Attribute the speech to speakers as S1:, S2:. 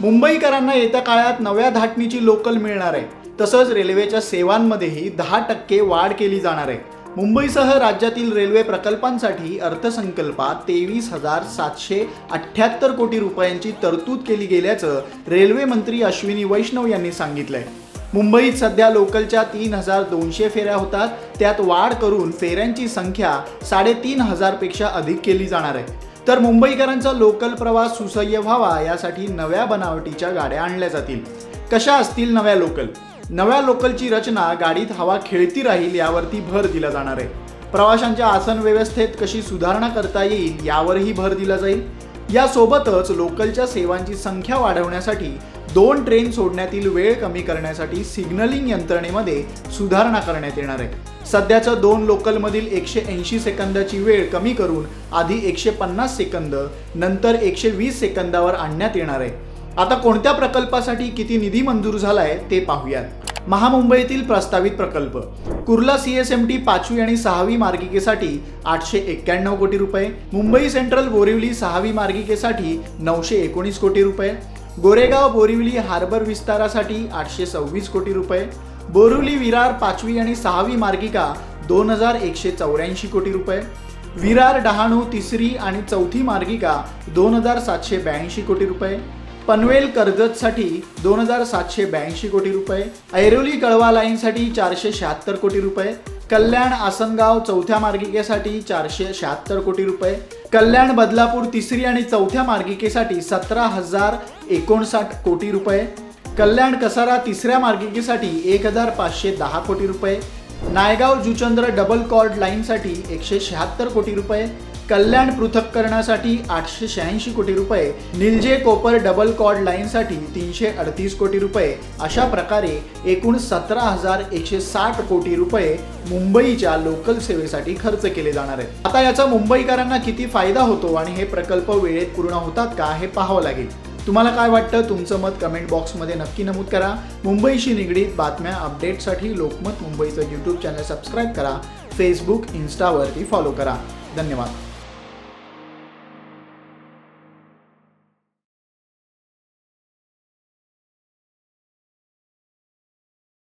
S1: मुंबईकरांना येत्या काळात नव्या धाटणीची लोकल मिळणार आहे. तसंच रेल्वेच्या सेवांमध्येही दहा टक्के वाढ केली जाणार आहे. मुंबईसह राज्यातील रेल्वे प्रकल्पांसाठी अर्थसंकल्पात तेवीस हजार सातशे अठ्ठ्याहत्तर कोटी रुपयांची तरतूद केली गेल्याचं रेल्वे मंत्री अश्विनी वैष्णव यांनी सांगितलंय. मुंबईत सध्या लोकलच्या तीन हजार दोनशे फेऱ्या होतात. त्यात वाढ करून फेऱ्यांची संख्या साडेतीन हजारपेक्षा अधिक केली जाणार आहे. तर मुंबईकरांचा लोकल प्रवास सुसह्य व्हावा यासाठी नव्या बनावटीच्या गाड्या आणल्या जातील. कशा असतील नव्या लोकल? नव्या लोकलची रचना गाडीत हवा खेळती राहील यावरती भर दिला जाणार आहे. प्रवाशांच्या आसन व्यवस्थेत कशी सुधारणा करता येईल यावरही भर दिला जाईल. यासोबतच लोकलच्या सेवांची संख्या वाढवण्यासाठी दोन ट्रेन सोडण्यातील वेळ कमी करण्यासाठी सिग्नलिंग यंत्रणेमध्ये सुधारणा करण्यात येणार आहे. सध्याच्या दोन लोकलमधील एकशे ऐंशी सेकंदाची वेळ कमी करून आधी एकशे पन्नास सेकंद नंतर एकशे वीस सेकंदावर आणण्यात येणार आहे. आता कोणत्या प्रकल्पासाठी किती निधी मंजूर झालाय ते पाहूयात. महामुंबईतील प्रस्तावित प्रकल्प. Kurla C S M T पाचवी आणि सहावी मार्गिकेसाठी आठशे एक्क्याण्णव कोटी रुपये. मुंबई सेंट्रल बोरिवली सहावी मार्गिकेसाठी नऊशे एकोणीस कोटी रुपये. गोरेगाव बोरिवली हार्बर विस्तारासाठी आठशे सव्वीस कोटी रुपये. बोरिवली विरार पाचवी आणि सहावी मार्गिका दोन हजार एकशे चौऱ्याऐंशी कोटी रुपये. विरार डहाणू तिसरी आणि चौथी मार्गिका दोन हजार सातशे ब्याऐंशी कोटी रुपये. पनवेल कर्जतसाठी दोन हजार सातशे ब्याऐंशी कोटी रुपये ऐरोली कळवा लाईनसाठी चारशे शहात्तर कोटी रुपये कल्याण आसनगाव चौथ्या मार्गिकेसाठी चारशे शहात्तर कोटी रुपये कल्याण बदलापूर तिसरी आणि चौथ्या मार्गिकेसाठी सतरा हजार एकोणसाठ कोटी रुपये कल्याण कसारा तिसऱ्या मार्गिकेसाठी एक हजार पाचशे दहा कोटी रुपये नायगाव जुचंद्र डबल कॉर्ड लाईनसाठी एकशे शहात्तर कोटी रुपये कल्याण पृथक्करणासाठी आठशे शहाऐंशी कोटी रुपये निलजे कोपर डबल कॉर्ड लाईनसाठी तीनशे अडतीस कोटी रुपये अशा प्रकारे एकूण सतरा हजार एकशे साठ कोटी रुपये मुंबईच्या लोकल सेवेसाठी खर्च केले जाणार आहेत. आता याचा मुंबईकरांना किती फायदा होतो आणि हे प्रकल्प वेळेत पूर्ण होतात का हे पाहावं लागेल. तुम्हाला काय वाटतं? तुमचं मत कमेंट बॉक्समध्ये नक्की नमूद करा. मुंबईशी निगडीत बातम्या अपडेटसाठी लोकमत मुंबईचं यूट्यूब चॅनल सबस्क्राईब करा. फेसबुक इन्स्टावरती फॉलो करा. धन्यवाद.